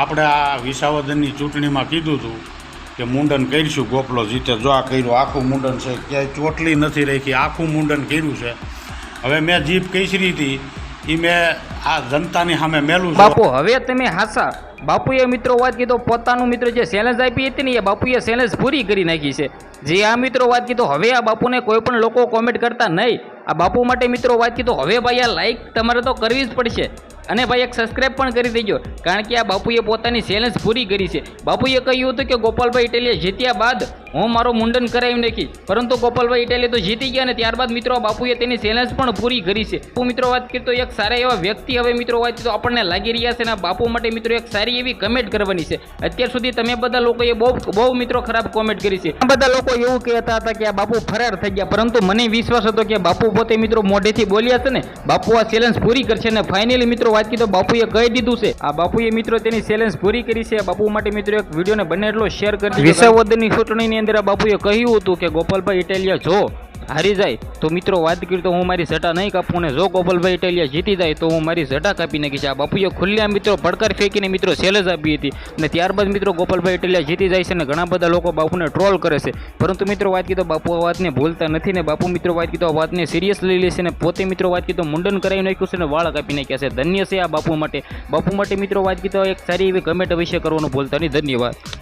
આપણે આ વિસાવદનની ચૂંટણીમાં કીધું હતું કે મુંડન કરીશું ગોપલો જીતે જો આ કર્યું, આખું મુંડન છે. ક્યાંય ચોટલી નથી રાખી, આખું મુંડન કર્યું છે. હવે મેં જીભ કૈસરી હતી એ મેં આ જનતાની સામે મેલું બાપુ, હવે તમે હાસા. બાપુએ મિત્રો વાત કીધો, પોતાનું મિત્ર જે ચેલેન્જ આપી હતી ને, એ બાપુએ ચેલેન્જ પૂરી કરી નાખી છે. જે આ મિત્રો વાત કીધો, હવે આ બાપુને કોઈ પણ લોકો કોમેન્ટ કરતા નહીં. આ બાપુ માટે મિત્રો વાત કીધો, હવે ભાઈ આ લાઈક તમારે તો કરવી જ પડશે. અને ભાઈ એક સબસ્ક્રાઇબ પણ કરી દેજો. કારણ કે આ બાપુએ પોતાની ચેલેન્જ પૂરી કરી છે. બાપુએ કહ્યું હતું કે ગોપાલભાઈ ઇટાલિયા જીત્યા બાદ હું મારું મુંડન કરાવી નાખી. પરંતુ ગોપાલભાઈ ઇટાલી તો જીતી ગયા અને ત્યારબાદ મિત્રો બાપુએ તેની ચેલેન્જ પણ પૂરી કરી છે. બાપુ મિત્રો વાત કરીએ તો એક સારા એવા વ્યક્તિ હવે મિત્રો વાત તો આપણને લાગી રહ્યા છે અને બાપુ માટે મિત્રો એક સારી એવી કમેન્ટ કરવાની છે. અત્યાર સુધી તમે બધા લોકોએ બહુ બહુ મિત્રો ખરાબ કોમેન્ટ કરી છે. બધા લોકો એવું કહેતા હતા કે આ બાપુ ફરાર થઈ ગયા પરંતુ મને વિશ્વાસ હતો કે બાપુ પોતે મિત્રો મોઢેથી બોલ્યા છે ને બાપુ આ ચેલેન્જ પૂરી કરશે અને ફાઇનલી મિત્રો વાત કીધો બાપુએ કહી દીધું છે. આ બાપુએ મિત્રો તેની ચેલેન્જ પૂરી કરી છે. બાપુ માટે મિત્રો એક વિડીયોને બને એટલો શેર કરી વિસાવદનની ચૂંટણીની અંદર બાપુએ કહ્યું હતું કે, ગોપાલભાઈ ઇટાલિયા જો હારી જાય, તો મિત્રો વાત કરી તો હું મારી જટા નહીં કાપું અને જો ગોપાલભાઈ ઇટાલિયા જીતી જાય, તો હું મારી જટા કાપી નાખીશ. આ બાપુએ ખુલ્લા મિત્રો પડકાર ફેંકીને મિત્રો સેલેજ આપી હતી અને ત્યારબાદ મિત્રો ગોપાલભાઈ ઇટાલિયા જીતી જાય છે અને ઘણા બધા લોકો બાપુને ટ્રોલ કરે છે. પરંતુ મિત્રો વાત કીધો બાપુ આ વાતને ભૂલતા નથી ને બાપુ મિત્રો વાત કીધો આ વાતને સિરિયસ લઈ લેશે અને પોતે મિત્રો વાત કીધો મુંડન કરાવી નાખ્યું છે ને વાળ કાપી નાખ્યા છે. ધન્ય છે આ બાપુ માટે. બાપુ માટે મિત્રો વાત કીધો એક સારી એવી કમેન્ટ અવશ્ય કરવાનું ભૂલતા નહીં. ધન્યવાદ.